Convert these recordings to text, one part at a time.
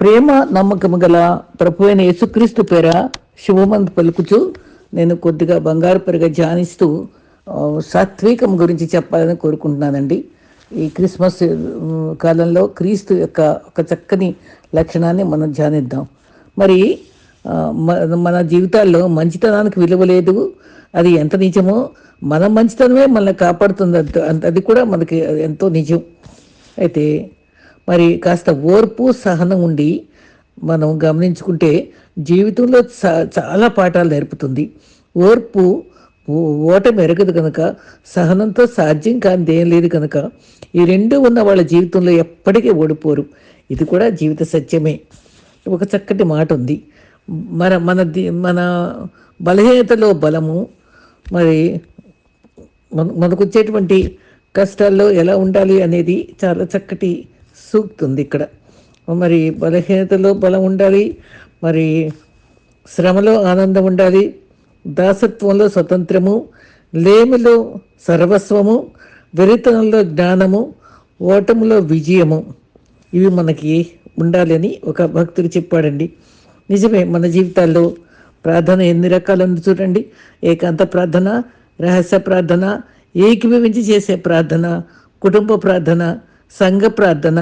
ప్రేమ నమ్మకము గల ప్రభు అయిన యేసుక్రీస్తు పేర శుభమంత్ పలుకుచు నేను కొద్దిగా బంగారు పెరగ ధ్యానిస్తూ సాత్వికం గురించి చెప్పాలని కోరుకుంటున్నానండి. ఈ క్రిస్మస్ కాలంలో క్రీస్తు యొక్క ఒక చక్కని లక్షణాన్ని మనం ధ్యానిద్దాం. మరి మ- మన జీవితాల్లో మంచితనానికి విలువ లేదు. అది ఎంత నిజమో మన మంచితనమే మనల్ని కాపాడుతుంది. అంత- అది కూడా మనకి ఎంతో నిజం. అయితే మరి కాస్త ఓర్పు సహనం ఉండి మనం గమనించుకుంటే జీవితంలో చాలా పాఠాలు నేర్పుతుంది. ఓర్పు ఓట ఓటమి కనుక సహనంతో సాధ్యం కానిది ఏం లేదు కనుక ఈ రెండు ఉన్న వాళ్ళ జీవితంలో ఎప్పటికీ ఓడిపోరు. ఇది కూడా జీవిత సత్యమే. ఒక చక్కటి మాట ఉంది. మన మన మన బలహీనతలో బలము మరి మనకు వచ్చేటువంటి కష్టాల్లో ఎలా ఉండాలి అనేది చాలా చక్కటి సూక్తుంది ఇక్కడ. మరి బలహీనతలో బలం ఉండాలి మరి శ్రమలో ఆనందం ఉండాలి దాసత్వంలో స్వతంత్రము లేమిలో సర్వస్వము వెరితనంలో జ్ఞానము ఓటములో విజయము. ఇవి మనకి ఉండాలని ఒక భక్తుడు చెప్పాడండి. నిజమే మన జీవితాల్లో ప్రార్థన ఎన్ని రకాలు ఉంది చూడండి. ఏకాంత ప్రార్థన రహస్య ప్రార్థన ఏకీభవించి చేసే ప్రార్థన కుటుంబ ప్రార్థన సంఘ ప్రార్థన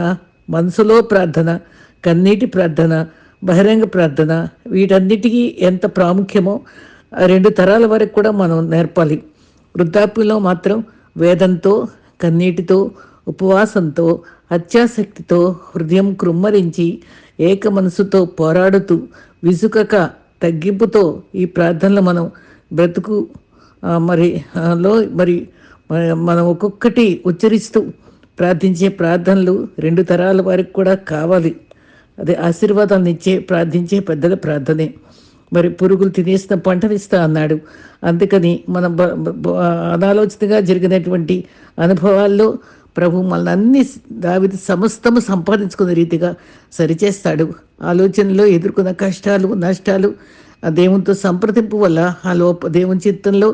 మనసులో ప్రార్థన కన్నీటి ప్రార్థన బహిరంగ ప్రార్థన వీటన్నిటికీ ఎంత ప్రాముఖ్యమో రెండు తరాల వరకు కూడా మనం నేర్పాలి. వృద్ధాప్యంలో మాత్రం వేదంతో కన్నీటితో ఉపవాసంతో అత్యాసక్తితో హృదయం కృమ్మరించి ఏక మనసుతో పోరాడుతూ విసుకక తగ్గింపుతో ఈ ప్రార్థనలు మనం బ్రతుకు మరి లో మరి మనం ఒక్కొక్కటి ఉచ్చరిస్తూ ప్రార్థించే ప్రార్థనలు రెండు తరాల వారికి కూడా కావాలి. అదే ఆశీర్వాదాలను ఇచ్చే ప్రార్థించే పెద్దల ప్రార్థనే. మరి పురుగులు తినేసిన పంటనిస్తా అన్నాడు. అందుకని మనం అనాలోచితంగా జరిగినటువంటి అనుభవాల్లో ప్రభు మనల్ని అన్ని దావిది సమస్తము సంపాదించుకునే రీతిగా సరిచేస్తాడు. ఆలోచనలో ఎదుర్కొన్న కష్టాలు నష్టాలు ఆ దేవునితో సంప్రదింపు వల్ల ఆ లోప దేవుని చిత్తంలో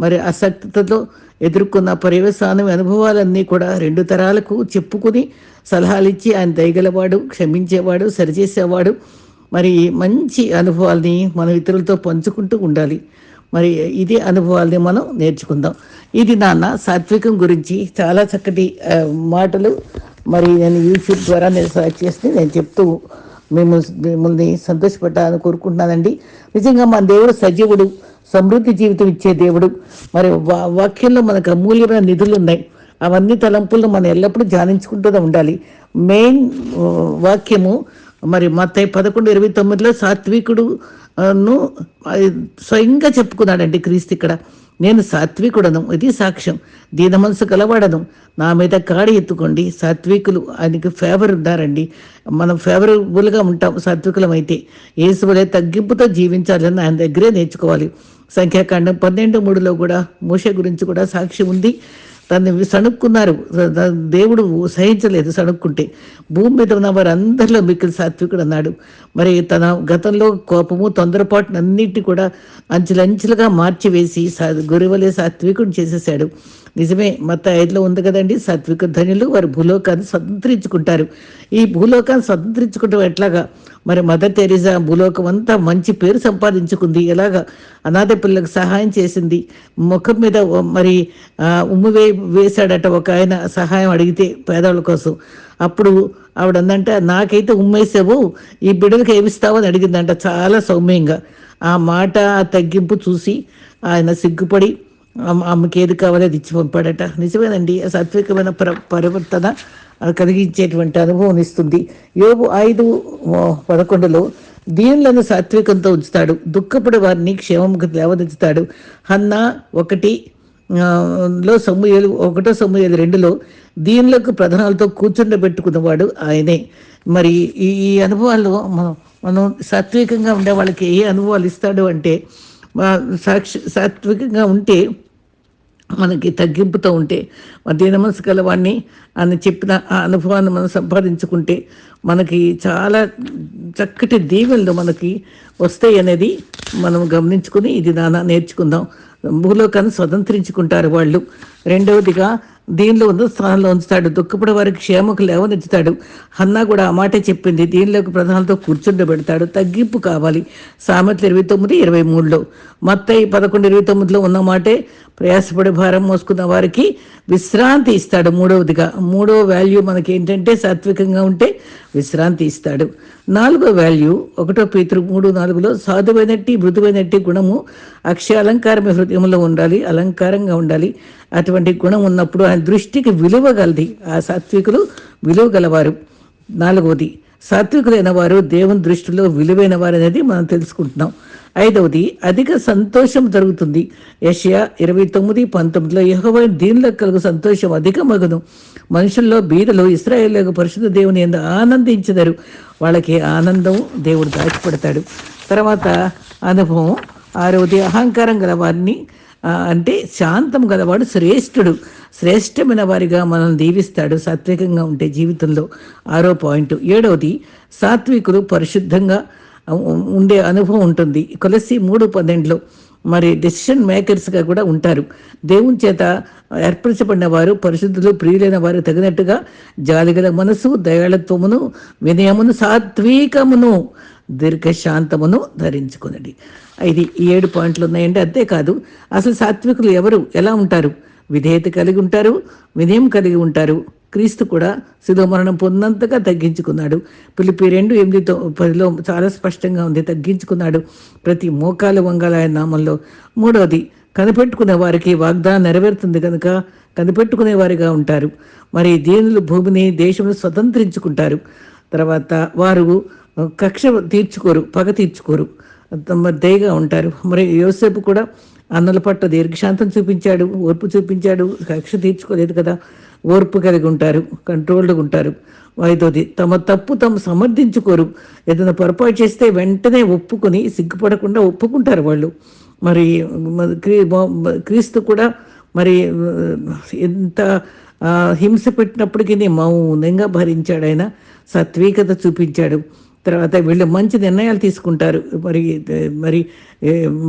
మరి ఆసక్తితో ఎదుర్కొన్న పర్యవసానం అనుభవాలన్నీ కూడా రెండు తరాలకు చెప్పుకుని సలహాలు ఇచ్చి ఆయన దయగలవాడు క్షమించేవాడు సరిచేసేవాడు. మరి మంచి అనుభవాల్ని మనం ఇతరులతో పంచుకుంటూ ఉండాలి. మరి ఇదే అనుభవాల్ని మనం నేర్చుకుందాం. ఇది నాన్న సాత్వికం గురించి చాలా చక్కటి మాటలు. మరి నేను యూట్యూబ్ ద్వారా నేను సెలెక్ట్ చేసి నేను చెప్తూ మేము మిమ్మల్ని సంతోషపెట్టాలని కోరుకుంటున్నానండి. నిజంగా మన దేవుడు సజీవుడు. సమృద్ధి జీవితం ఇచ్చే దేవుడు. మరి వా- వాక్యంలో మనకు అమూల్యమైన నిధులు ఉన్నాయి అవన్నీ తలంపులను మనం ఎల్లప్పుడూ ధ్యానించుకుంటూనే ఉండాలి. మెయిన్ వాక్యము మరి మత్తయి పదకొండు ఇరవై తొమ్మిదిలో సాత్వికుడు ను స్వయంగా చెప్పుకున్నాడండి క్రీస్తు ఇక్కడ. నేను సాత్వికుడను ఇది సాక్ష్యం. దీన మనసు కలవాడను. నా మీద కాడి ఎత్తుకోండి. సాత్వికులు ఆయనకి ఫేవర్ ఉన్నారండి మనం ఫేవరబుల్గా ఉంటాం సాత్వికులం అయితే యేసువలే తగ్గింపుతో జీవించాలని ఆయన దగ్గరే నేర్చుకోవాలి. సంఖ్యాకాండం పన్నెండు మూడులో కూడా మూష గురించి కూడా సాక్షి ఉంది. తను సణుక్కున్నారు. దేవుడు సహించలేదు సణుక్కుంటే. భూమి మీద ఉన్న వారందరిలో మిక్కిలి సాత్వికుడు అన్నాడు. మరి తన గతంలో కోపము తొందరపాటును కూడా అంచెలంచెలుగా మార్చివేసి సా గొరివలే సాత్వికుడు చేసేసాడు నిజమే మత ఐదులో ఉంది కదండి సాత్విక ధనులు వారు భూలోకాన్ని స్వతంత్రించుకుంటారు. ఈ భూలోకాన్ని స్వతంత్రించుకుంటాం ఎట్లాగా? మరి మదర్ తెరీసా భూలోకం అంతా మంచి పేరు సంపాదించుకుంది. ఎలాగా? అనాథ పిల్లలకు సహాయం చేసింది. ముఖం మీద మరి ఉమ్ము వే వేశాడట ఒక ఆయన సహాయం అడిగితే పేదవాళ్ళ కోసం. అప్పుడు ఆవిడ అందంట నాకైతే ఉమ్మేసావు ఈ బిడ్డలకు ఏమిస్తావు? అని అడిగిందంట చాలా సౌమ్యంగా. ఆ మాట ఆ తగ్గింపు చూసి ఆయన సిగ్గుపడి ఆమెకి ఏది కావాలో అది ఇచ్చి పంపాడట. నిజమేనండి ఆ సాత్వికమైన ప్ర పరివర్తన కలిగించేటువంటి అనుభవం ఇస్తుంది. యోగు ఐదు పదకొండులో దీనులను సాత్వికంతో ఉంచుతాడు. దుఃఖపడి వారిని క్షేమంగా లేవదించుతాడు హన్న ఒకటి లో లో సమూహలు ఒకటో సమూహలు రెండులో దీనిలోకి ప్రధానాలతో కూర్చుండబెట్టుకున్నవాడు ఆయనే. మరి ఈ ఈ అనుభవాలు మనం మనం సాత్వికంగా ఉండే వాళ్ళకి ఏ అనుభవాలు ఇస్తాడు అంటే సాక్షి సాత్వికంగా ఉంటే మనకి తగ్గింపుతో ఉంటే దీన మనసు గలవాడిని ఆయన చెప్పిన ఆ అనుభవాన్ని మనం సంపాదించుకుంటే మనకి చాలా చక్కటి దీవెనలు మనకి వస్తాయి అనేది మనం గమనించుకుని ఇది నానా నేర్చుకుందాం. భూలోకాన్ని స్వతంత్రించుకుంటారు వాళ్ళు. రెండవదిగా దీనిలో ఉన్న స్థానంలో ఉంచుతాడు దుఃఖపడే వారికి క్షేమకు లేవనెత్తుతాడు హన్నా కూడా ఆ మాటే చెప్పింది. దీనిలోకి ప్రధానంతో కూర్చుండబెడతాడు. తగ్గింపు కావాలి. సామెతలు ఇరవై తొమ్మిది ఇరవై మూడులో. మత్తయి పదకొండు ఇరవై తొమ్మిదిలో ఉన్న మాటే ప్రయాసపడే భారం మోసుకున్న వారికి విశ్రాంతి ఇస్తాడు మూడవదిగా. మూడవ వాల్యూ మనకి ఏంటంటే సాత్వికంగా ఉంటే విశ్రాంతి ఇస్తాడు. నాలుగో వాల్యూ ఒకటో పేతురు మూడు నాలుగులో సాధువైనట్టి మృదువైనట్టి గుణము అక్షయ అలంకారమే హృదయంలో ఉండాలి అలంకారంగా ఉండాలి. అటువంటి గుణం ఉన్నప్పుడు ఆయన దృష్టికి విలువ గలది. ఆ సాత్వికులు విలువ గలవారు. నాలుగవది సాత్వికులైన వారు దేవుని దృష్టిలో విలువైన వారు అనేది మనం తెలుసుకుంటున్నాం. ఐదవది అధిక సంతోషం జరుగుతుంది. యషయా ఇరవై తొమ్మిది పంతొమ్మిదిలో యహోవైన దీనిలో కలుగు సంతోషం అధిక మగును మనుషుల్లో బీదలు ఇస్రాయేల్ పరిశుద్ధ దేవుని ఎందు ఆనందించదరు. వాళ్ళకి ఆనందం దేవుడు దాచిపెడతాడు. తర్వాత అనుభవం ఆరవది అహంకారం గలవారిని అంటే శాంతం గలవాడు శ్రేష్ఠుడు. శ్రేష్టమైన వారిగా మనం దీవిస్తాడు. సాత్వికంగా ఉంటే జీవితంలో ఆరో పాయింట్. ఏడవది సాత్వికులు పరిశుద్ధంగా ఉండే అనుభవం ఉంటుంది. కొలసి మూడు పన్నెండులో మరి డెసిషన్ మేకర్స్గా కూడా ఉంటారు. దేవుని చేత ఏర్పరచబడిన వారు పరిశుద్ధులు ప్రియులైన వారు తగినట్టుగా జాలిగల మనసు దయాళత్వమును వినయమును సాత్వికమును దీర్ఘశాంతమును ధరించుకునండి. ఇది ఈ ఏడు పాయింట్లు ఉన్నాయండి అంతేకాదు అసలు సాత్వికులు ఎవరు? ఎలా ఉంటారు? విధేయత కలిగి ఉంటారు వినయం కలిగి ఉంటారు. క్రీస్తు కూడా శిలో మరణం పొందినంతగా తగ్గించుకున్నాడు. పిలిపి రెండు ఎనిమిదితో పదిలో చాలా స్పష్టంగా ఉంది. తగ్గించుకున్నాడు ప్రతి మోకాలు వంగాల ఆయన నామంలో. మూడవది కనిపెట్టుకునే వారికి వాగ్దానం నెరవేరుతుంది కనుక కనిపెట్టుకునే వారిగా ఉంటారు. మరి దీనులు భూమిని దేశంలో స్వతంత్రించుకుంటారు. తర్వాత వారు కక్ష తీర్చుకోరు పగ తీర్చుకోరు. మరి దయగా ఉంటారు. మరి యోసేపు కూడా అన్నల పట్ల దీర్ఘశాంతం చూపించాడు ఓర్పు చూపించాడు కక్ష తీర్చుకోలేదు కదా. ఓర్పు కలిగి ఉంటారు కంట్రోల్డ్గా ఉంటారు. ఐదోది తమ తప్పు తమ సమర్థించుకోరు. ఏదైనా పొరపాటు చేస్తే వెంటనే ఒప్పుకొని సిగ్గుపడకుండా ఒప్పుకుంటారు వాళ్ళు. మరి క్రీస్తు కూడా మరి ఎంత హింస పెట్టినప్పటికీ మౌనంగా భరించాడు ఆయన సాత్వికత చూపించాడు. తర్వాత వీళ్ళు మంచి నిర్ణయాలు తీసుకుంటారు. మరి మరి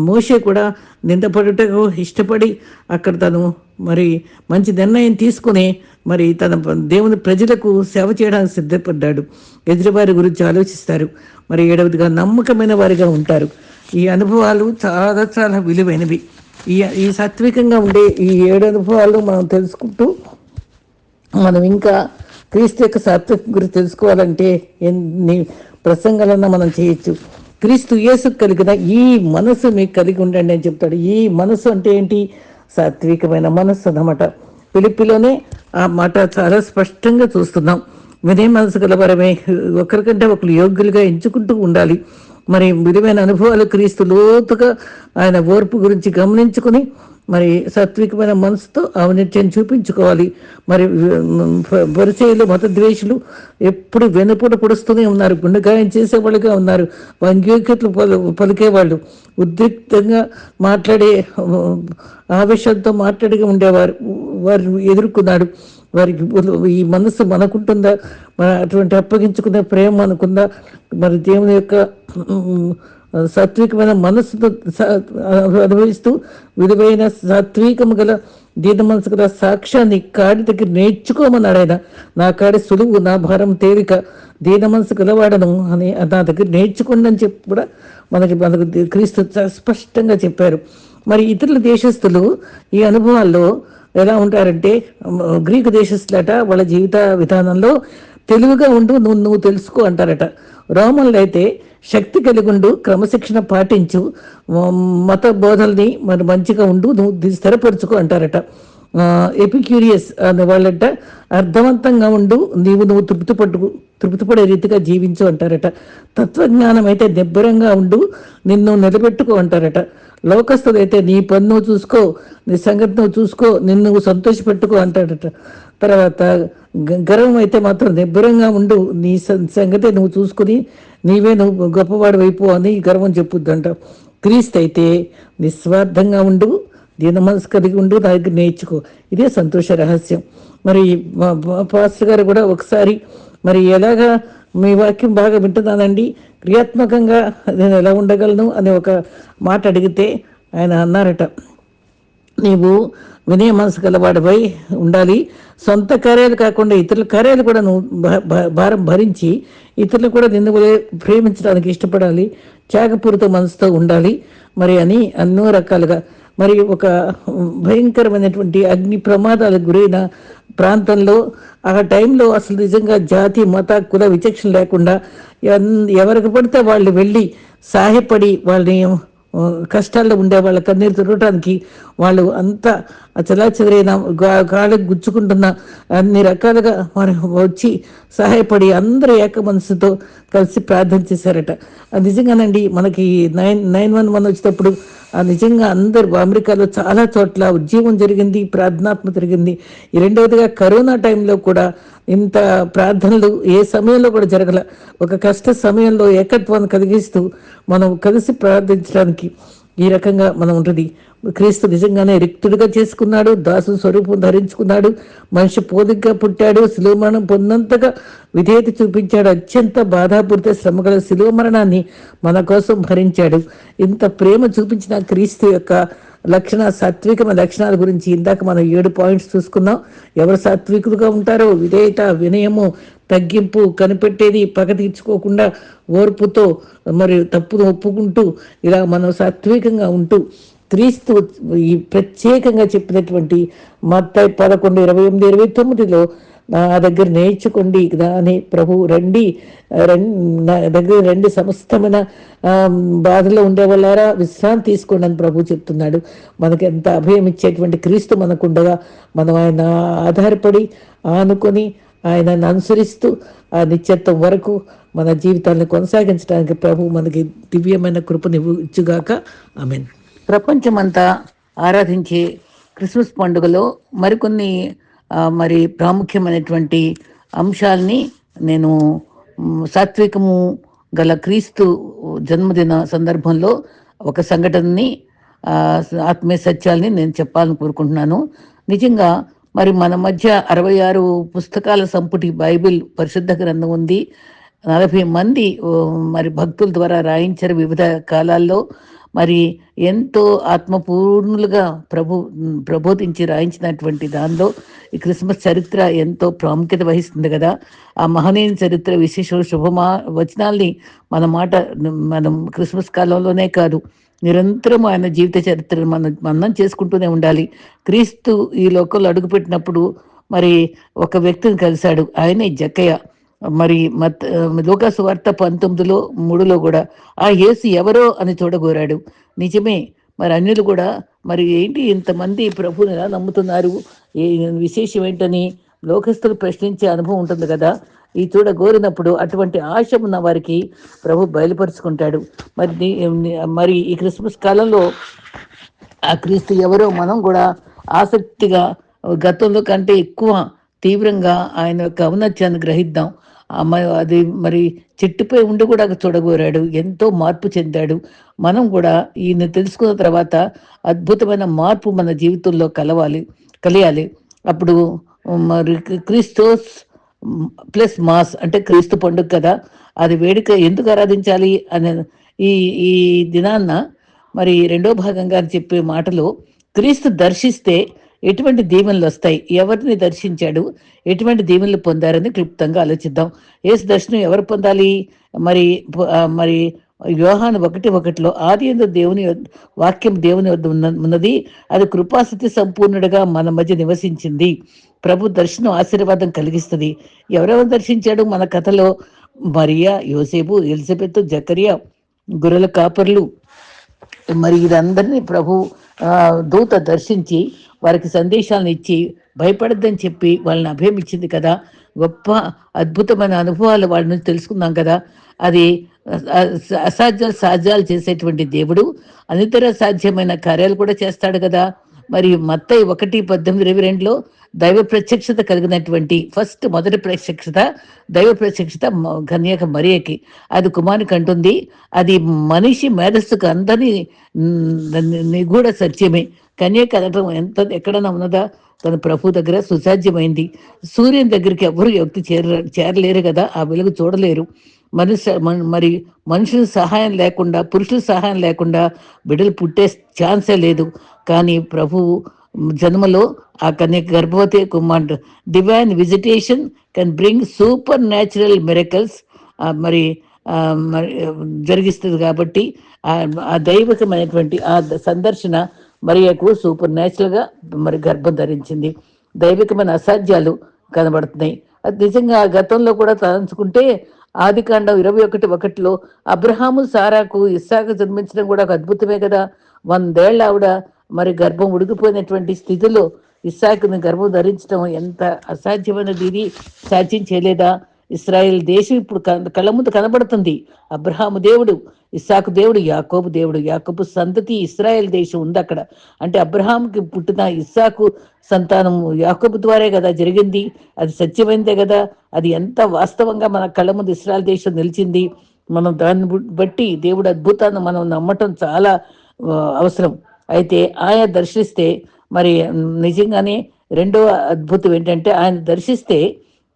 మోషే కూడా నిందపడుటకు ఇష్టపడి అక్కడ తను మరి మంచి నిర్ణయం తీసుకుని మరి తన దేవుని ప్రజలకు సేవ చేయడానికి సిద్ధపడ్డాడు. ఎదురువారి గురించి ఆలోచిస్తారు. మరి ఏడవదిగా నమ్మకమైన వారిగా ఉంటారు. ఈ అనుభవాలు చాలా చాలా విలువైనవి. ఈ ఈ సాత్వికంగా ఉండే ఈ ఏడు అనుభవాలు మనం తెలుసుకుంటూ మనం ఇంకా క్రీస్తు యొక్క సాత్వికం గురించి తెలుసుకోవాలంటే ఎన్ని ప్రసంగాలన్నా మనం చేయొచ్చు. క్రీస్తు యేసు కలిగిన ఈ మనసు మీకు కలిగి ఉండండి అని చెప్తాడు. ఈ మనసు అంటే ఏంటి? సాత్వికమైన మనస్సు అన్నమాట. పిలిపిలోనే ఆ మాట చాలా స్పష్టంగా చూస్తున్నాం. వినే మనసు గలవరమే ఒకరికంటే ఒకరు యోగ్యులుగా ఎంచుకుంటూ ఉండాలి. మరి విలువైన అనుభవాలు క్రీస్తు లోతుగా ఆయన ఓర్పు గురించి గమనించుకుని మరి సాత్వికమైన మనసుతో ఔన్నత్యం చూపించుకోవాలి. మరి పరిచయలు మతద్వేషులు ఎప్పుడు వెనుపూట పొడుస్తూనే ఉన్నారు. గుండెగాయం చేసేవాళ్ళుగా ఉన్నారు. వంగ్యోక్యతలు పలు పలికేవాళ్ళు. ఉద్రిక్తంగా మాట్లాడే ఆవేశంతో మాట్లాడిగా ఉండేవారు వారు ఎదుర్కొన్నాడు. వారికి ఈ మనసు మనకుంటుందా? మన అటువంటి అప్పగించుకునే ప్రేమ అనుకుందా మరి దేవుని యొక్క సాత్వికమైన మనస్సుతో అనుభవిస్తూ విలువైన సాత్వికము గల దీన మనసు గల సాక్ష్యాన్ని కాడి దగ్గర నేర్చుకోమన్నాడు ఆయన. నా కాడి సులువు నా భారం తేలిక దీన మనసు గలవాడను అని నా దగ్గర నేర్చుకోండి చెప్పి కూడా మనకి మనకు క్రీస్తు స్పష్టంగా చెప్పారు. మరి ఇతరుల దేశస్తులు ఈ అనుభవాల్లో ఎలా ఉంటారంటే గ్రీకు దేశస్తులట వాళ్ళ జీవిత విధానంలో తెలివిగా ఉండు నువ్వు నువ్వు తెలుసుకో అంటారట. రోమన్లు అయితే శక్తి కలిగి ఉండు క్రమశిక్షణ పాటించు మత బోధల్ని మరి మంచిగా ఉండు నువ్వు దీన్ని స్థిరపరచుకో అంటారట. ఎపిక్యూరియస్ అనే వాళ్ళంట అర్థవంతంగా ఉండు నీవు నువ్వు తృప్తి పట్టుకు తృప్తి పడే రీతిగా జీవించు అంటారట. తత్వజ్ఞానం అయితే నిబ్బరంగా ఉండు నిన్ను నిలబెట్టుకో అంటారట. లోకస్తులైతే నీ పన్ను చూసుకో నీ సంగతి చూసుకో నిన్ను నువ్వు సంతోషపెట్టుకో అంటాడట తర్వాత గ- గర్వం అయితే మాత్రం నిబ్బరంగా ఉండు. నీ సం- సంగతి నువ్వు చూసుకుని నీవే నువ్వు గొప్పవాడు వైపు అని గర్వం చెప్పుద్దంట. క్రీస్తు అయితే నిస్వార్థంగా ఉండు దీన మనసు కలిగి ఉండు నా దగ్గర నేర్చుకో. ఇదే సంతోష రహస్యం. మరి పాస్టర్ గారు కూడా ఒకసారి మరి ఎలాగా మీ వాక్యం బాగా వింటున్నానండి? క్రియాత్మకంగా నేను ఎలా ఉండగలను అని ఒక మాట అడిగితే ఆయన అన్నారట నీవు వినయ మనసు గలవాడిపై ఉండాలి. సొంత కార్యాలు కాకుండా ఇతరుల కార్యాలు కూడా నువ్వు భ- భ- భారం భరించి ఇతరులు కూడా నిన్ను ప్రేమించడానికి ఇష్టపడాలి. త్యాగపూరిత మనసుతో ఉండాలి. మరి అని ఎన్నో రకాలుగా మరి ఒక భయంకరమైనటువంటి అగ్ని ప్రమాదాలకు గురైన ప్రాంతంలో ఆ టైంలో అసలు నిజంగా జాతి మత కుల విచక్షణ లేకుండా ఎవరికి పడితే వాళ్ళు వెళ్ళి సహాయపడి వాళ్ళని కష్టాల్లో ఉండే వాళ్ళ కన్నీరు తిరగటానికి వాళ్ళు అంత చలాచెదరైన కాళ్ళకు గుచ్చుకుంటున్న అన్ని రకాలుగా వారు వచ్చి సహాయపడి అందరూ ఏక మనసుతో కలిసి ప్రార్థన చేశారట. నిజంగానండి మనకి నైన్ నైన్ వన్ వన్ వచ్చేటప్పుడు నిజంగా అందరు అమెరికాలో చాలా చోట్ల ఉద్యమం జరిగింది ప్రార్థనాత్మ జరిగింది. ఈ రెండవదిగా కరోనా టైంలో కూడా ఇంత ప్రార్థనలు ఏ సమయంలో కూడా జరగల. ఒక కష్ట సమయంలో ఏకత్వాన్ని కలిగిస్తూ మనం కలిసి ప్రార్థించడానికి ఈ రకంగా మనం ఉంటుంది. క్రీస్తు నిజంగానే రిక్తుడిగా చేసుకున్నాడు దాసు స్వరూపం ధరించుకున్నాడు మనిషి పోదిగ్గా పుట్టాడు శిలువ మరణం పొందంతగా విధేయత చూపించాడు అత్యంత బాధాపూరిత శ్రమగల శిలువ మరణాన్ని మన కోసం భరించాడు. ఇంత ప్రేమ చూపించిన క్రీస్తు యొక్క లక్షణ సాత్వికమైన లక్షణాల గురించి ఇందాక మనం ఏడు పాయింట్స్ చూసుకున్నాం. ఎవరు సాత్వికులుగా ఉంటారో విధేయత వినయము తగ్గింపు కనిపెట్టేది పగ తీర్చుకోకుండా ఓర్పుతో మరి తప్పును ఒప్పుకుంటూ ఇలా మనం సాత్వికంగా ఉంటూ క్రీస్తు ఈ ప్రత్యేకంగా చెప్పినటువంటి మత్తాయి పదకొండు ఇరవై ఎనిమిది ఇరవై తొమ్మిదిలో నా దగ్గర నేర్చుకోండి అని ప్రభు రండి నా దగ్గర రెండు సమస్తమైన బాధలో ఉండే వాళ్ళారా విశ్రాంతి తీసుకోండి అని ప్రభు చెప్తున్నాడు. మనకి ఎంత అభయం ఇచ్చేటువంటి క్రీస్తు మనకుండగా మనం ఆయన ఆధారపడి ఆనుకొని ఆయనను అనుసరిస్తూ ఆ నిత్యత్వం వరకు మన జీవితాన్ని కొనసాగించడానికి ప్రభు మనకి దివ్యమైన కృపని ఇచ్చుగాక. ఆమెన్. ప్రపంచమంతా ఆరాధించే క్రిస్మస్ పండుగలో మరికొన్ని మరి ప్రాముఖ్యమైనటువంటి అంశాల్ని నేను సాత్వికము గల క్రీస్తు జన్మదిన సందర్భంలో ఒక సంఘటనని ఆత్మీయ సత్యాల్ని నేను చెప్పాలని కోరుకుంటున్నాను. నిజంగా మరి మన మధ్య అరవై ఆరు పుస్తకాల సంపుటి బైబిల్ పరిశుద్ధ గ్రంథం ఉంది. నలభై మంది మరి భక్తుల ద్వారా రాయించారు వివిధ కాలాల్లో. మరి ఎంతో ఆత్మపూర్ణులుగా ప్రభు ప్రబోధించి రాయించినటువంటి దానిలో ఈ క్రిస్మస్ చరిత్ర ఎంతో ప్రాముఖ్యత వహిస్తుంది కదా. ఆ మహనీయ చరిత్ర విశేష శుభమా వచనాల్ని మన మాట మనం క్రిస్మస్ కాలంలోనే కాదు నిరంతరం ఆయన జీవిత చరిత్రను మనం మనం చేసుకుంటూనే ఉండాలి. క్రీస్తు ఈ లోకంలో అడుగుపెట్టినప్పుడు మరి ఒక వ్యక్తిని కలిశాడు. ఆయనే జక్కయ్య మరి మత్ లోకాసు వార్త పంతొమ్మిదిలో మూడులో కూడా ఆ యేసు ఎవరో అని చూడగోరాడు. నిజమే. మరి అన్యులు కూడా మరి ఏంటి ఇంతమంది ప్రభుని ఎలా నమ్ముతున్నారు? ఏ విశేషం ఏంటని? లోకస్తులు ప్రశ్నించే అనుభవం ఉంటుంది కదా. ఈ చూడ కోరినప్పుడు అటువంటి ఆశ ఉన్న వారికి ప్రభు బయలుపరుచుకుంటాడు. మరి మరి ఈ క్రిస్మస్ కాలంలో ఆ క్రీస్తు ఎవరో మనం కూడా ఆసక్తిగా గతంలో కంటే ఎక్కువ తీవ్రంగా ఆయన యొక్క ఔన్నత్యాన్ని గ్రహిద్దాం. అది మరి చెట్టుపై ఉండి కూడా చూడగోరాడు ఎంతో మార్పు చెందాడు. మనం కూడా ఈయన తెలుసుకున్న తర్వాత అద్భుతమైన మార్పు మన జీవితంలో కలవాలి కలియాలి. అప్పుడు మరి క్రీస్తోస్ ప్లస్ మాస్ అంటే క్రీస్తు పండుగ కదా అది వేడుక ఎందుకు ఆరాధించాలి అనే ఈ ఈ దినాన్న మరి రెండో భాగంగా చెప్పే మాటలో క్రీస్తు దర్శిస్తే ఎటువంటి దీవెనలు వస్తాయి? ఎవరిని దర్శించాడు? ఎటువంటి దీవెనలు పొందారని క్లుప్తంగా ఆలోచిద్దాం. ఏసు దర్శనం ఎవరు పొందాలి? మరి మరి వ్యూహాన్ని ఒకటి ఒకటిలో ఆది ఎందు దేవుని వాక్యం దేవుని వద్ద ఉన్న ఉన్నది. అది కృపాసతి సంపూర్ణుడిగా మన మధ్య నివసించింది. ప్రభు దర్శనం ఆశీర్వాదం కలిగిస్తుంది. ఎవరెవరు దర్శించాడు? మన కథలో మరియా యోసేపు ఎలిజబెత్ జకరియా గొర్రెల కాపర్లు. మరి ఇదందరినీ ప్రభు దూత దర్శించి వారికి సందేశాలను ఇచ్చి భయపడద్దని చెప్పి వాళ్ళని అభయం ఇచ్చింది కదా. గొప్ప అద్భుతమైన అనుభవాలు వాళ్ళ నుంచి తెలుసుకున్నాం కదా. అది అసాధ్యాలు సాధ్యాలు చేసేటువంటి దేవుడు అనితర సాధ్యమైన కార్యాలు కూడా చేస్తాడు కదా. మరి మత్తయి ఒకటి పద్దెనిమిది ఇరవై రెండులో దైవ ప్రత్యక్షత కలిగినటువంటి ఫస్ట్ మొదటి ప్రత్యక్షత దైవ ప్రత్యక్షత మ- కన్యక మరియకి. అది కుమారునికి అంటుంది అది మనిషి మేధస్సుకు అందని నిగూఢ సత్యమే. కన్యక అనటం ఎంత ఎక్కడన్నా ఉన్నదా? తన ప్రభు దగ్గర సుసాధ్యమైంది. సూర్యుని దగ్గరికి ఎవరు వ్యక్తి చేర చేరలేరు కదా? ఆ వెలుగు చూడలేరు. మనుష్య మరి మనుషుల సహాయం లేకుండా పురుషుల సహాయం లేకుండా బిడ్డలు పుట్టే ఛాన్సే లేదు. కానీ ప్రభువు జన్మలో ఆ కన్య గర్భవతి Kumar divine visitation can bring super natural miracles మరి మరి జరిగిస్తుంది కాబట్టి ఆ దైవికమైనటువంటి ఆ సందర్శన సందర్శన మరియకు సూపర్ న్యాచురల్గా మరి గర్భం ధరించింది. దైవికమైన అసాధ్యాలు కనబడుతున్నాయి. అది నిజంగా గతంలో కూడా తలంచుకుంటే ఆదికాండం ఇరవై ఒకటి ఒకటిలో అబ్రహాము సారాకు ఇస్సాకు జన్మించడం కూడా ఒక అద్భుతమే కదా. వందేళ్ళ ఆవిడ మరి గర్భం ఉడికిపోయినటువంటి స్థితిలో ఇస్సాకుని గర్భం ధరించడం ఎంత అసాధ్యమైనది ఇది? సాధ్యం చేయలేదా? ఇస్రాయేల్ దేశం ఇప్పుడు కళ్ళ ముందు కనబడుతుంది. అబ్రహాము దేవుడు ఇస్సాకు దేవుడు యాకోబు దేవుడు. యాకోబు సంతతి ఇస్రాయేల్ దేశం ఉంది అక్కడ. అంటే అబ్రహాంకి పుట్టిన ఇస్సాకు సంతానం యాకోబు ద్వారే కదా జరిగింది. అది సత్యమైందే కదా. అది ఎంత వాస్తవంగా మన కళ్ళ ముందు ఇస్రాయల్ దేశం నిలిచింది. మనం దాన్ని బట్టి దేవుడు అద్భుతాన్ని మనం నమ్మటం చాలా అవసరం. అయితే ఆయన దర్శిస్తే మరి నిజంగానే రెండవ అద్భుతం ఏంటంటే ఆయన దర్శిస్తే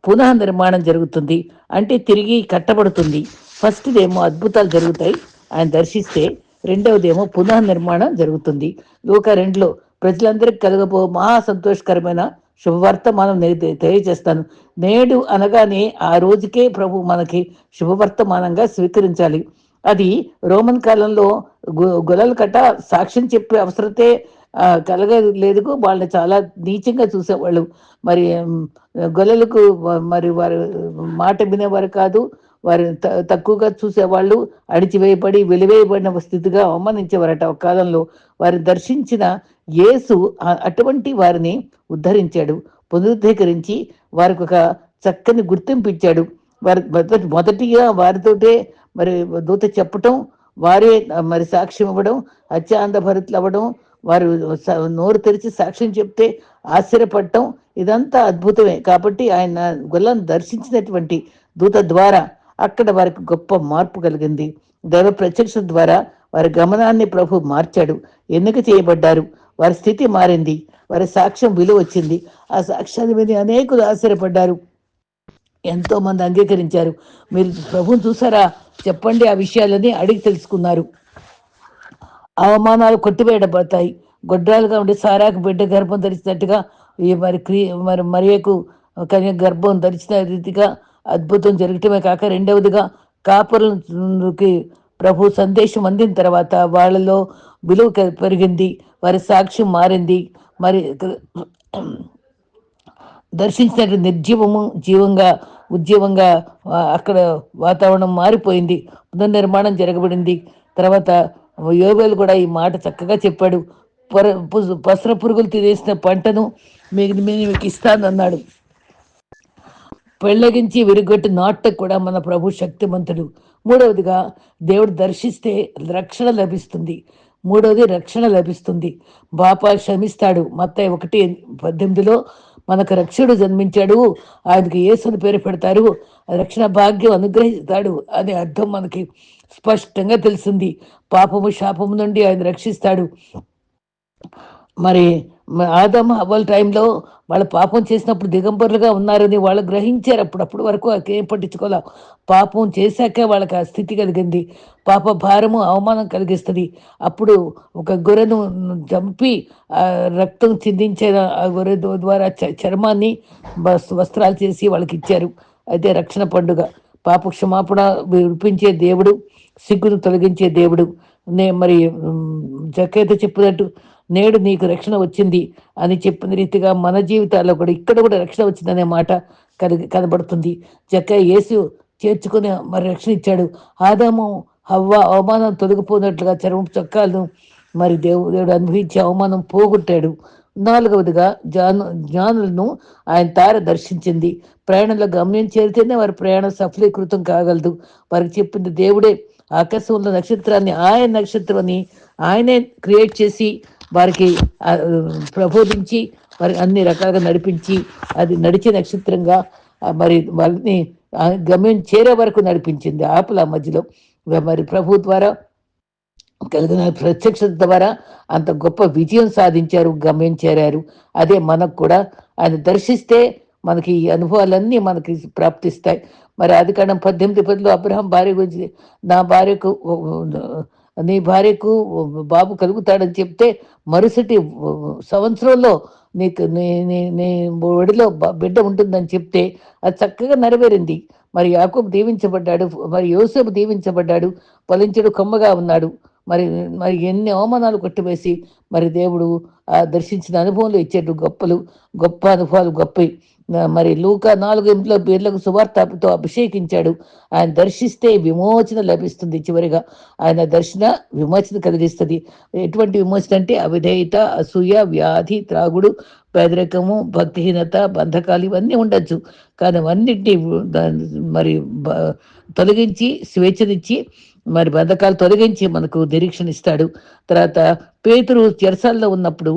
పునః నిర్మాణం జరుగుతుంది అంటే తిరిగి కట్టబడుతుంది. ఫస్ట్దేమో అద్భుతాలు జరుగుతాయి. ఆయన దర్శిస్తే రెండవదేమో పునః నిర్మాణం జరుగుతుంది. లోక రెండులో ప్రజలందరికీ కలగబో మహా సంతోషకరమైన శుభవార్త మనం తెలియజేస్తాను. నేడు అనగానే ఆ రోజుకే ప్రభు మనకి శుభవర్తమానంగా స్వీకరించాలి. అది రోమన్ కాలంలో గు- గొల్లల కట్ట సాక్ష్యం చెప్పే అవసరతే కలగలేదు వాళ్ళని చాలా నీచంగా చూసేవాళ్ళు. మరి గొల్లలకు మరి వారు మాట వినేవారు కాదు. వారి త- తక్కువగా చూసేవాళ్ళు. అడిచివేయబడి వెలివేయబడిన స్థితిగా అవమానించేవారట ఒక కాలంలో. వారు దర్శించిన యేసు అటువంటి వారిని ఉద్ధరించాడు. పునరుద్ధీకరించి వారికి ఒక చక్కని గుర్తింపు ఇచ్చాడు. వారి మొదటి మొదటిగా వారితోటే మరి దూత చెప్పటం వారే మరి సాక్ష్యం ఇవ్వడం అత్యాంధ భరితులు అవ్వడం వారు నోరు తెరిచి సాక్ష్యం చెప్తే ఆశ్చర్యపడటం ఇదంతా అద్భుతమే. కాబట్టి ఆయన గొల్లను దర్శించినటువంటి దూత ద్వారా అక్కడ వారికి గొప్ప మార్పు కలిగింది. దైవ ప్రత్యక్ష ద్వారా వారి గమనాన్ని ప్రభు మార్చాడు. ఎన్నిక చేయబడ్డారు. వారి స్థితి మారింది. వారి సాక్ష్యం విలువ వచ్చింది. ఆ సాక్ష్యాన్ని విని అనేకులు ఆశ్చర్యపడ్డారు. ఎంతో మంది అంగీకరించారు. మీరు ప్రభుని చూసారా? చెప్పండి ఆ విషయాలని అడిగి తెలుసుకున్నారు. అవమానాలు కొట్టివేయబడతాయి. గొడ్రాలుగా ఉండి సారాకు బిడ్డ గర్భం ధరించినట్టుగా ఈ మరి క్రీ మరి మరియకు కన్య గర్భం ధరించిన రీతిగా అద్భుతం జరగటమే కాక రెండవదిగా కాపురులకి ప్రభు సందేశం అందిన తర్వాత వాళ్ళలో విలువ పెరిగింది. వారి సాక్ష్యం మారింది. మరి దర్శించిన నిర్జీవము జీవంగా ఉద్యమంగా అక్కడ వాతావరణం మారిపోయింది. పునర్నిర్మాణం జరగబడింది. తర్వాత యోగులు కూడా ఈ మాట చక్కగా చెప్పాడు. పొర పు- పసర పురుగులు తినేసిన పంటను మీకు మీకు ఇస్తాను అన్నాడు పెళ్ళగించి విరుగొట్టి నాటకు కూడా మన ప్రభు శక్తిమంతుడు. మూడవదిగా దేవుడు దర్శిస్తే రక్షణ లభిస్తుంది. మూడవది రక్షణ లభిస్తుంది. బాపా క్షమిస్తాడు. మత్తయి ఒకటి పద్దెనిమిదిలో మనకు రక్షకుడు జన్మించాడు. ఆయనకు యేసుని పేరు పెడతారు. రక్షణ భాగ్యం అనుగ్రహిస్తాడు అనే అర్థం మనకి. స్పష్టంగా తెలిసింది. పాపము శాపము నుండి ఆయన రక్షిస్తాడు. మరి మ- ఆదమ అవ్వల టైంలో వాళ్ళ పాపం చేసినప్పుడు దిగంబరులుగా ఉన్నారని వాళ్ళు గ్రహించారు. అప్పుడు వరకు ఏం పట్టించుకోలే. పాపం చేశాకే వాళ్ళకి ఆ స్థితి కలిగింది. పాప భారము అవమానం కలిగిస్తుంది. అప్పుడు ఒక గొర్రెను చంపి రక్తం చిందించే ఆ గొర్రె ద్వారా చ- చర్మాన్ని వస్త్రాలు చేసి వాళ్ళకి ఇచ్చారు. అయితే రక్షణ పండుగ. పాప క్షమాపణ విడిపించే దేవుడు సిగ్గును తొలగించే దేవుడు. నే మరి జకేత చెప్పినట్టు నేడు నీకు రక్షణ వచ్చింది అని చెప్పిన రీతిగా మన జీవితాల్లో కూడా ఇక్కడ కూడా రక్షణ వచ్చిందనే మాట కలిగి కనబడుతుంది. జక్క యేసు చేర్చుకుని మరి రక్షణ ఇచ్చాడు. ఆదాము హవ్వ అవమానం తొలగిపోయినట్లుగా చర్మం చొక్కాలను మరి దేవు దేవుడు అనుభవించే అవమానం పోగొట్టాడు. నాలుగవదిగా జాను జ్ఞానులను ఆయన తార దర్శించింది. ప్రయాణంలో గమ్యం చేరితేనే వారి ప్రయాణం సఫలీకృతం కాగలదు. వారికి చెప్పింది దేవుడే ఆకాశంలో నక్షత్రాన్ని ఆయన నక్షత్రాన్ని ఆయనే క్రియేట్ చేసి వారికి ప్రబోధించి వారి అన్ని రకాలుగా నడిపించి అది నడిచే నక్షత్రంగా మరి వాళ్ళని గమ్యం చేరే వరకు నడిపించింది. ఆపుల మధ్యలో మరి ప్రభు ద్వారా కలిగిన ప్రత్యక్షత ద్వారా అంత గొప్ప విజయం సాధించారు గమ్యం చేరారు. అదే మనకు కూడా ఆయన దర్శిస్తే మనకి ఈ అనుభవాలన్నీ మనకి ప్రాప్తిస్తాయి. మరి ఆది కాండం పద్దెనిమిది పదిలో అబ్రహం భార్య గురించి నా భార్యకు నీ భార్యకు బాబు కలుగుతాడని చెప్తే మరుసటి సంవత్సరంలో నీకు నీ నీ నీ ఒడిలో బిడ్డ ఉంటుందని చెప్తే అది చక్కగా నెరవేరింది. మరి యాకోబు దీవించబడ్డాడు మరి యోసేపు దీవించబడ్డాడు ఫలించడు కొమ్మగా ఉన్నాడు. మరి మరి ఎన్ని అవమానాలు కొట్టివేసి మరి దేవుడు ఆ దర్శించిన అనుభవంలో ఇచ్చేటు గొప్పలు గొప్ప అనుభవాలు గొప్పవి. మరి లూక నాలుగు ఇంట్లో పేర్లకు సువార్తతో అభిషేకించాడు. ఆయన దర్శిస్తే విమోచన లభిస్తుంది చివరిగా. ఆయన దర్శన విమోచన కలిగిస్తుంది. ఎటువంటి విమోచన అంటే అవిధేయత అసూయ వ్యాధి త్రాగుడు పేదరికము భక్తిహీనత బంధకాలు ఇవన్నీ ఉండొచ్చు. కానీ అవన్నింటినీ మరి తొలగించి స్వేచ్ఛనిచ్చి మరి బంధకాలు తొలగించి మనకు నిరీక్షణ ఇస్తాడు. తర్వాత పేతురు చెరసాల్లో ఉన్నప్పుడు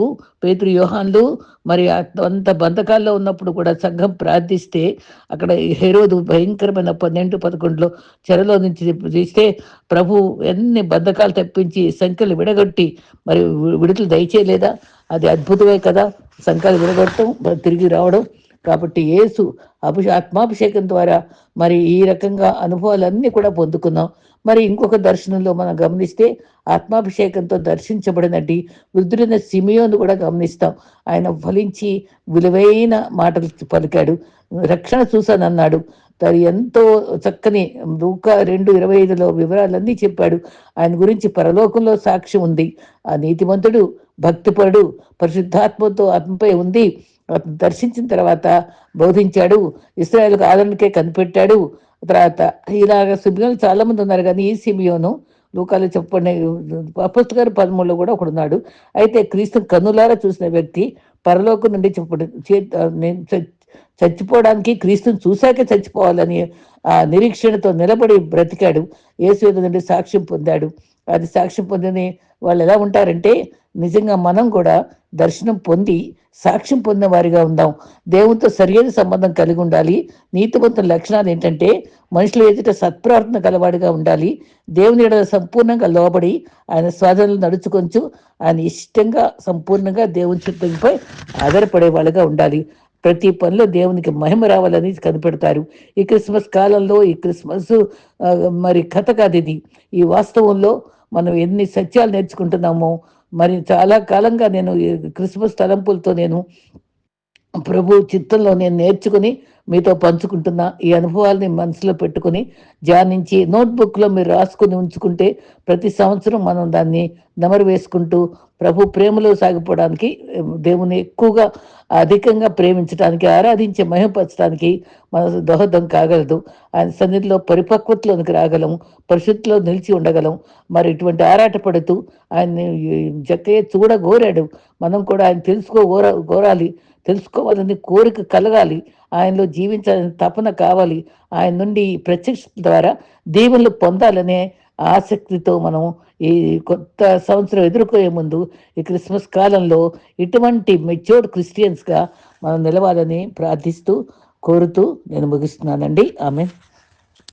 పేతురు యోహాన్లు మరి అంత బంధకాల్లో ఉన్నప్పుడు కూడా సంఘం ప్రార్థిస్తే అక్కడ హెరోదు భయంకరమైన పన్నెండు పదకొండులో చెరలో నుంచి తీస్తే ప్రభు ఎన్ని బంధకాలు తప్పించి సంఖ్యలు విడగొట్టి మరి విడుదల దయచేయలేదా? అది అద్భుతమే కదా. సంఖ్యలు విడగొట్టడం తిరిగి రావడం. కాబట్టి యేసు అభిష ఆత్మాభిషేకం ద్వారా మరి ఈ రకంగా అనుభవాలన్నీ కూడా పొందుకున్నాం. మరి ఇంకొక దర్శనంలో మనం గమనిస్తే ఆత్మాభిషేకంతో దర్శించబడినట్టు వృద్ధుడైన సిమియోను కూడా గమనిస్తాం. ఆయన ఫలించి విలువైన మాటలు పలికాడు. రక్షణ చూసానన్నాడు తను ఎంతో చక్కని దూక రెండు ఇరవై ఐదులో వివరాలన్నీ చెప్పాడు. ఆయన గురించి పరలోకంలో సాక్ష్యం ఉంది. ఆ నీతిమంతుడు భక్తిపరుడు పరిశుద్ధాత్మతో ఆత్మపై ఉంది. దర్శించిన తర్వాత బోధించాడు. ఇస్రాయల్కు ఆదరణకే కనిపెట్టాడు. తర్వాత ఇలాగ సిమియోలు చాలా మంది ఉన్నారు కానీ ఈ సిబియోను లోకాలు చెప్పండి. అపస్తు గారు పదమూడులో కూడా ఒకడున్నాడు అయితే క్రీస్తు కన్నులారా చూసిన వ్యక్తి పరలోకం నుండి చెప్పండి నేను చచ్చిపోవడానికి క్రీస్తుని చూశాకే చచ్చిపోవాలని ఆ నిరీక్షణతో నిలబడి బ్రతికాడు. యేసు నుండి సాక్ష్యం పొందాడు. అది సాక్ష్యం పొందని వాళ్ళు ఎలా ఉంటారంటే నిజంగా మనం కూడా దర్శనం పొంది సాక్ష్యం పొందిన వారిగా ఉందాం. దేవునితో సరియైన సంబంధం కలిగి ఉండాలి. నీతివంతుల లక్షణాలు ఏంటంటే మనుషుల ఎదుట సత్ప్రార్థన కలవాడిగా ఉండాలి. దేవుని ఎడ సంపూర్ణంగా లోబడి ఆయన స్వాధీనలు నడుచుకొంచు ఆయన ఇష్టంగా సంపూర్ణంగా దేవుని చిత్తంపై ఆధారపడే వాళ్ళుగా ఉండాలి. ప్రతి పనిలో దేవునికి మహిమ రావాలని కనిపెడతారు. ఈ క్రిస్మస్ కాలంలో ఈ క్రిస్మస్ మరి కథ కాదు ఇది. ఈ వాస్తవంలో మనం ఎన్ని సత్యాలు నేర్చుకుంటున్నామో మరి చాలా కాలంగా నేను క్రిస్మస్ తలంపులతో నేను ప్రభు చిత్తంలో నేను నేర్చుకుని మీతో పంచుకుంటున్న ఈ అనుభవాల్ని మనసులో పెట్టుకుని ధ్యానించి నోట్బుక్లో మీరు రాసుకుని ఉంచుకుంటే ప్రతి సంవత్సరం మనం దాన్ని నెమరు వేసుకుంటూ ప్రభు ప్రేమలో సాగిపోవడానికి దేవుని ఎక్కువగా అధికంగా ప్రేమించడానికి ఆరాధించే మహిమపరచడానికి మన దోహదం కాగలదు. ఆయన సన్నిధిలో పరిపక్వతలోనికి రాగలం పరిశుద్ధిలో నిలిచి ఉండగలం మరి ఇటువంటి ఆరాటపడుతూ ఆయన్ని జక్కయ్య చూడగోరాడు. మనం కూడా ఆయన తెలుసుకో గోర గోరాలి తెలుసుకోవాలని కోరిక కలగాలి. ఆయనలో జీవించాలని తపన కావాలి. ఆయన నుండి ప్రత్యక్ష ద్వారా దీవెనలు పొందాలనే ఆసక్తితో మనం ఈ కొత్త సంవత్సరం ఎదుర్కొనే ముందు ఈ క్రిస్మస్ కాలంలో ఇటువంటి మెచ్యూర్డ్ క్రిస్టియన్స్గా మనం నిలవాలని ప్రార్థిస్తూ కోరుతూ నేను ముగిస్తున్నానండి. ఆమె